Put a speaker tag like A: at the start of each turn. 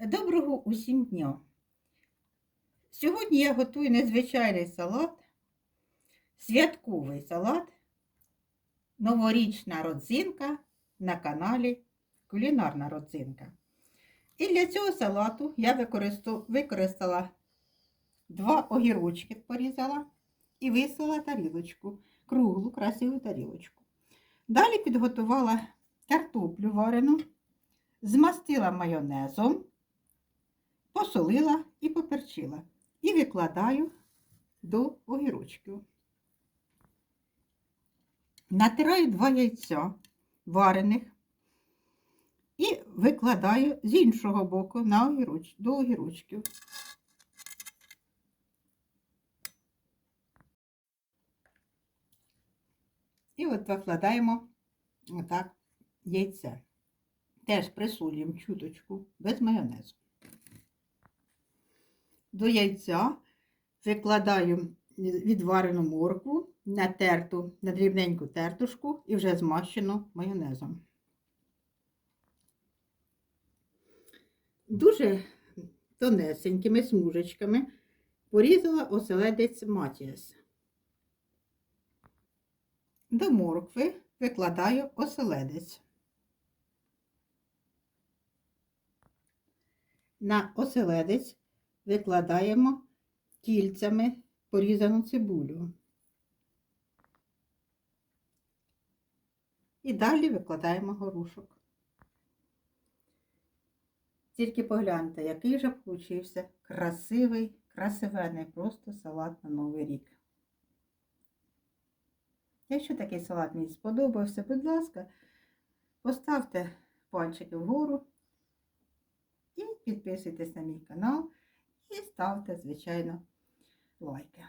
A: Доброго усім дня! Сьогодні я готую незвичайний салат, святковий салат, новорічна родзинка на каналі Кулінарна родзинка. І для цього салату я використала два огірочки, порізала і вислала тарілочку, круглу красиву тарілочку. Далі підготувала картоплю варену, змастила майонезом посолила і поперчила. І викладаю до огірочків. Натираю два яйця варених і викладаю з іншого боку на огіроч, до огірочків. І от викладаємо отак яйце. Теж присолюємо чуточку без майонезу. До яйця викладаю відварену моркву, натерту на дрібненьку тертушку і вже змащену майонезом. Дуже тонесенькими смужечками порізала оселедець матіас. До моркви викладаю оселедець. На оселедець викладаємо кільцями порізану цибулю. І далі викладаємо горошок. Тільки погляньте, який же получився красивий, красивенний просто салат на Новий рік. Якщо такий салат мені сподобався, будь ласка, поставте пальчики вгору і підписуйтесь на мій канал. І ставте, звичайно, лайки.